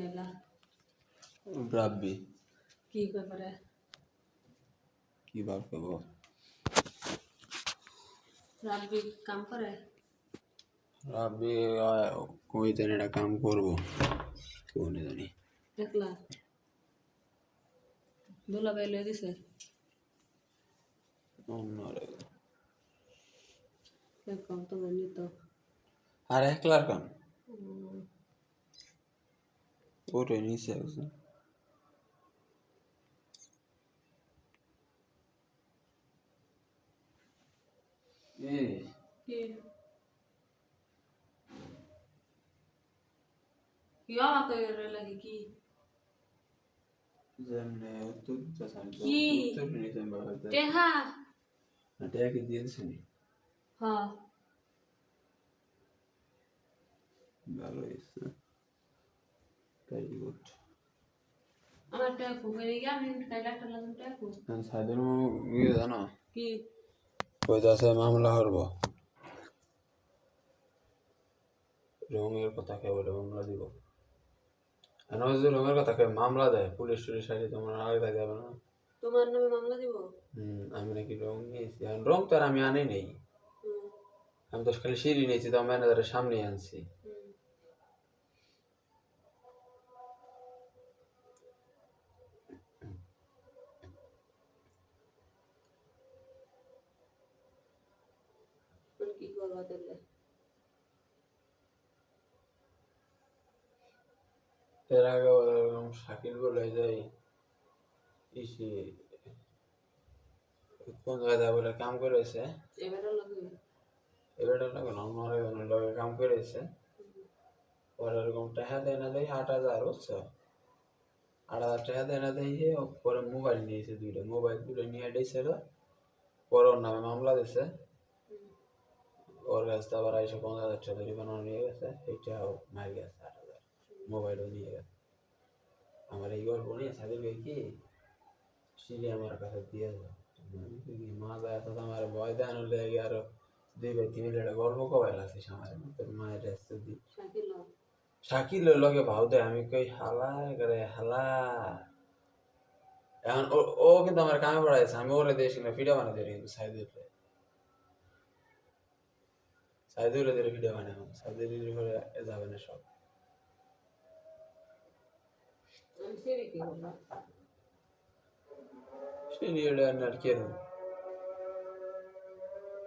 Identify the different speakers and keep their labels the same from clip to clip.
Speaker 1: এলা
Speaker 2: রাব্বি
Speaker 1: কি ব্যাপারে
Speaker 2: কি ভাব করব
Speaker 1: রাব্বি কাম করে
Speaker 2: রাব্বি কই জানি একটা কাম করব কোন জানি
Speaker 1: দেখলা দুলা ভাই লয়ে দিছে
Speaker 2: অন্যরে
Speaker 1: কম তো নিত
Speaker 2: আর একলার কাম
Speaker 1: কি কি আমাকে লাগে কি
Speaker 2: যেমনে উত্তর দিতে চান
Speaker 1: কি?
Speaker 2: উত্তর নিতে বাবা
Speaker 1: টেহা
Speaker 2: এটা কি দিয়েছেন
Speaker 1: হ্যাঁ
Speaker 2: ভালো হয়েছে ভেরি গুড
Speaker 1: আমার টেকু গিয়ে আমি কাইলে একটা লাগুন টেকু
Speaker 2: সাইদের ইয়ে জানো
Speaker 1: কি?
Speaker 2: কইতাছে মামলা করব। রঙের কথা কে বলে মামলা দিব। আর ওই যে রঙের কথা কে মামলা দেয় পুলিশ টুলিশ আগে তোমার আগে থাকে যাবে না।
Speaker 1: তোমার নামে মামলা দিব?
Speaker 2: হুম আমি নাকি রং নিয়েছি। এখন রং তো আর আমি আনি নেই। আমি তো খালি সিঁড়ি নিয়েছি তো ম্যানেজারের সামনে আনছি।
Speaker 1: কি করবা তাহলে?
Speaker 2: এর আগে শাকিল বলে যাই ইসি কোন জায়গায় বলে কাম করেছে
Speaker 1: এবারে
Speaker 2: এবার লাগে। না আমার লগে কাম করেছে পরে এরকম টাকা দেয় না দেয় আট হাজার বুঝছ? আট হাজার টাকা দেয় না দেয় পরে মোবাইল নিয়েছে দুইটা মোবাইল দুটো নিয়ে দিয়েছিল পরে ওর নামে মামলা দিছে। ওর কাছ থেকে আবার আইসে পনেরো হাজার টাকা বানানো নিয়ে গেছে এইটা মার গেছে আট হাজার মোবাইলও নিয়ে গেছে আমার এই গল্প নিয়ে ভাই কি সিঁড়ি আমার কাছে দিয়ে যাও মা যায় তো আমার ভয় দেয় আনলে আর দুই ভাই তিন মিনিট গল্প কবাই লাগছে আমার তোর মায়ের রাস্তা দি
Speaker 1: শাকিল
Speaker 2: লগে ভাও দেয় আমি কই হালা করে হালা এখন ও কিন্তু আমার কামে পড়াইছে আমি ওরে দিয়েছি না ভিডিও বানাতে সাইদুল সাইদুল এদের ভিডিও করে যাবে না সব। আর কি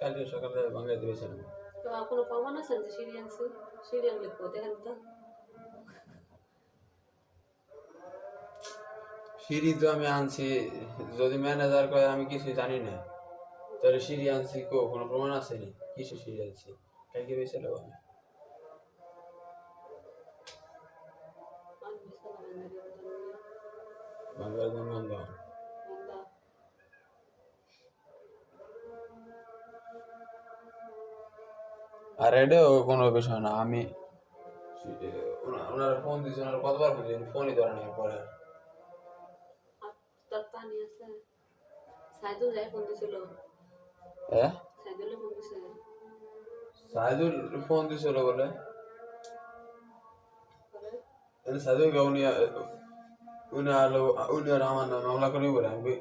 Speaker 2: কালকে সকালে দিয়েছিলাম
Speaker 1: তো কোনো প্রমাণ আছে যে সিরিয়াল সিরিয়াল লিখব দেখেন তো।
Speaker 2: সিঁড়ি তো আমি আনছি যদি ম্যানেজার কয় আমি কিছু জানি না। তাহলে সিঁড়ি আনছি কো? কোনো প্রমাণ আছে নি? কিছু সিঁড়ি আনছি?
Speaker 1: আনন্দের জন্য
Speaker 2: বাংলার গুণ বন্ধ
Speaker 1: বন্ধা
Speaker 2: আর এটাও কোনো বিষয় না আমি ওনার ফোন দিয়েছে ওনার কতবার ফোন দিয়েছেন ফোনই ধরে নেই পরে
Speaker 1: সাইদুল যাই ফোন দিছিল
Speaker 2: হ্যাঁ
Speaker 1: সাইদুল ফোন
Speaker 2: দিছিল বলে। সাইদুল উনি উনি আলো উনি আর আমার নামে মামলা করি বলে। আমি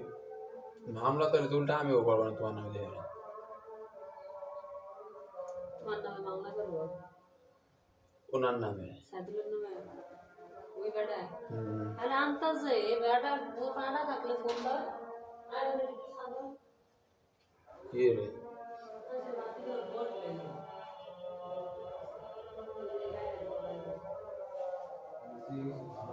Speaker 2: মামলা তো উল্টা আমিও করব না তোমার নামে দিয়ে।
Speaker 1: তোমার নামে মামলা করব?
Speaker 2: ওনার নামে।
Speaker 1: সাইদুলের নামে? ওই
Speaker 2: হুম।
Speaker 1: আরে এই বেড়াটা ও পাড়া থাকলে ফোন দাও আর
Speaker 2: কি রে? Thank you.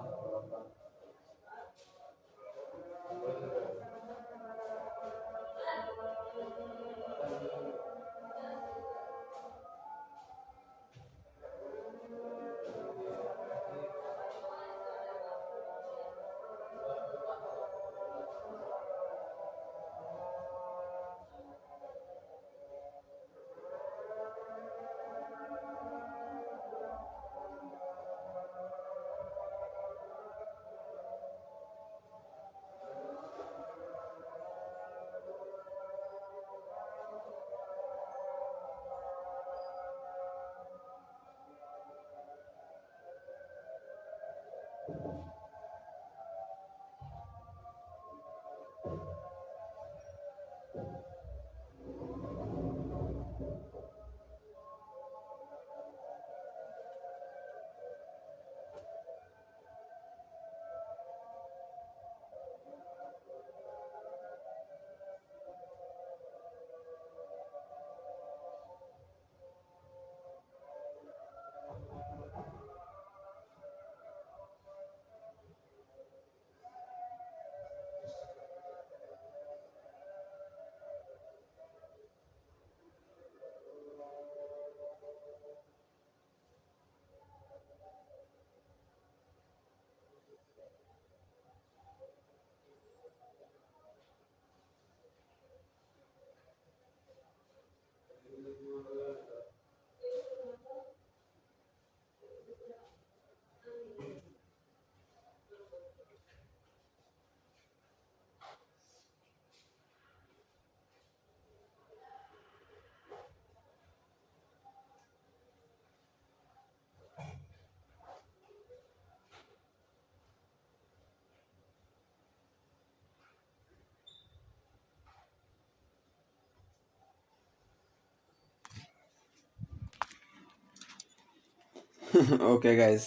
Speaker 2: ওকে গাইস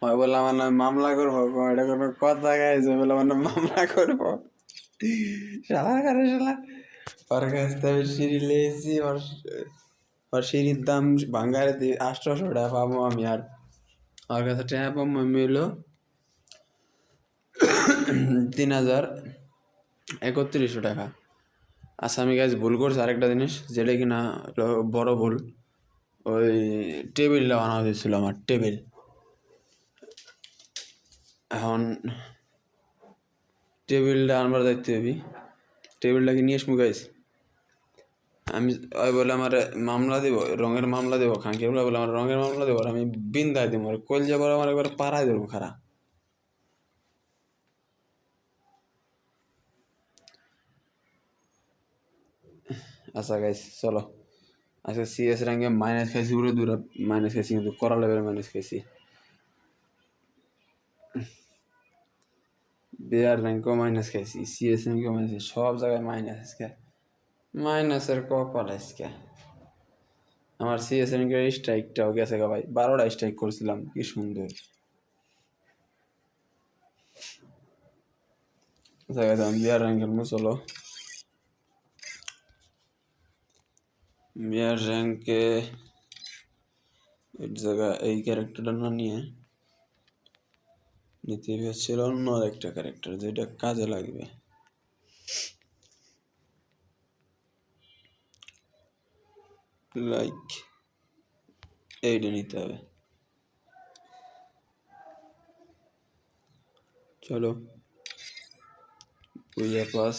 Speaker 2: হয় বলে আমার নামে মামলা করব এটা কোনো কথা গাইস বলে আমার নামে মামলা করব? শালা, করে শালা। ওর কাছ থেকে সিঁড়ি লেছি ওর ওর সিঁড়ির দাম ভাঙ্গারে দিয়ে আটশোশো টাকা পাবো আমি আর। ওর কাছে টাকা পাবো আমি হলো তিন হাজার একত্রিশশো টাকা। আচ্ছা আমি গাছ ভুল করছি আরেকটা জিনিস, যেটা কিনা বড় ভুল। ওই টেবিলটা বানানো হয়েছিল আমার টেবিল এখন টেবিলটা আনবার দায়িত্ব হবি টেবিলটাকে নিয়ে এসমু গাইস আমি ওই বলে আমার মামলা দেব, রঙের মামলা দেবো খাঁকি বলে বলে আমার রঙের মামলা দেবো আমি বিন্দায় দেবো, আর কল যাবার আমার একবার পাড়ায় দেবো খারাপ আচ্ছা গাইস চলো। আজকে সিএস র্যাঙ্কে মাইনাস খাইছি পুরো দূরে মাইনাস খাইছি কিন্তু করা লেভেলে মাইনাস খাইছি বিআর র্যাঙ্কও মাইনাস খাইছি সিএস র্যাঙ্কেও মাইনাস সব জায়গায় মাইনাস আজকে মাইনাসের কপাল আজকে আমার সিএস র্যাঙ্কের স্ট্রাইকটাও গেছে গা ভাই বারোটা স্ট্রাইক করছিলাম কি সুন্দর আমি বিআর র্যাঙ্কের মু বিআর র্যাঙ্কে এক জায়গা, এই ক্যারেক্টারটা না নিয়ে নিতে হচ্ছিল অন্য একটা ক্যারেক্টার যেটা কাজে লাগবে। লাইক এইটা নিতে হবে। চলো পাস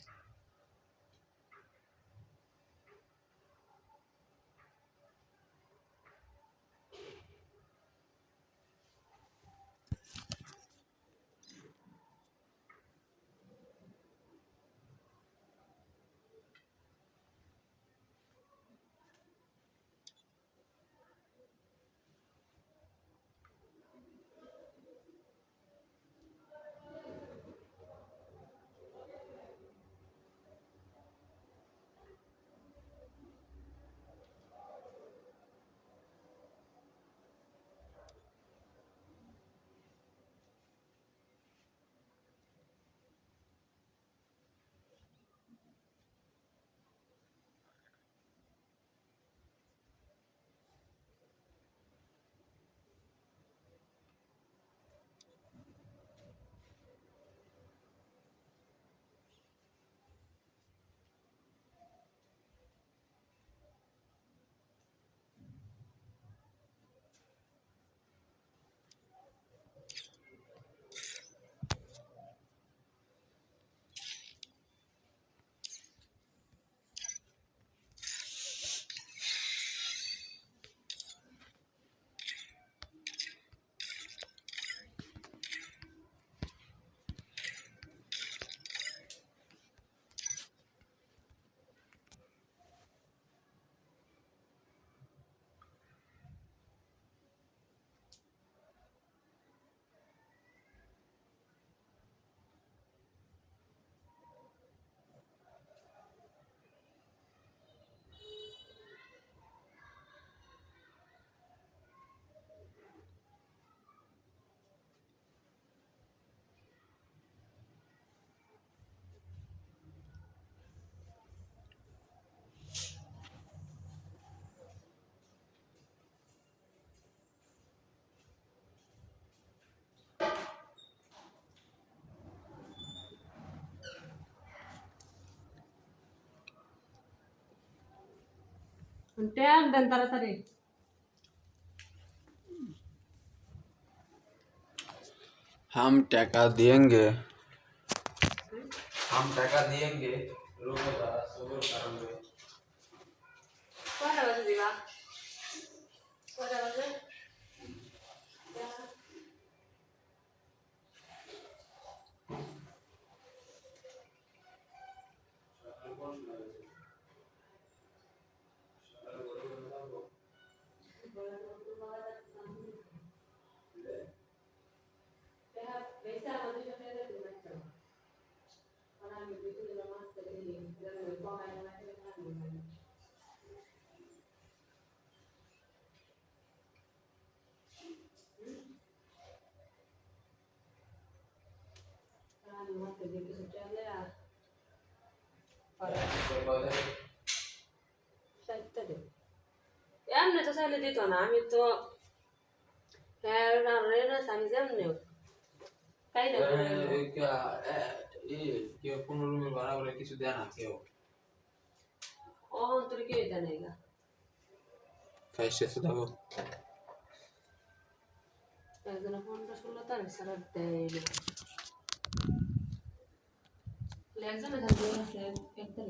Speaker 1: ট্যাম দেন তাড়াতাড়ি
Speaker 2: हम टका देंगे हम टका देंगे रुको जरा सब्र करेंगे
Speaker 1: কয়টা বাজে দিবা কয়টা বাজে এমনি তো চাইলে দিত না আমি তো হ্যাঁ না রে না আমি যেমনি তাই না
Speaker 2: uh, কেউ কোনো রুমে ভাড়া করে কিছু দেয় না কেউ।
Speaker 1: ও তোর কেউ দেয় না এগা
Speaker 2: ফাইভ স্টার শুধু দাবো।
Speaker 1: একজন ফোনটা শুনলো তার সারা দেয় না। একজনে থাকবে একদম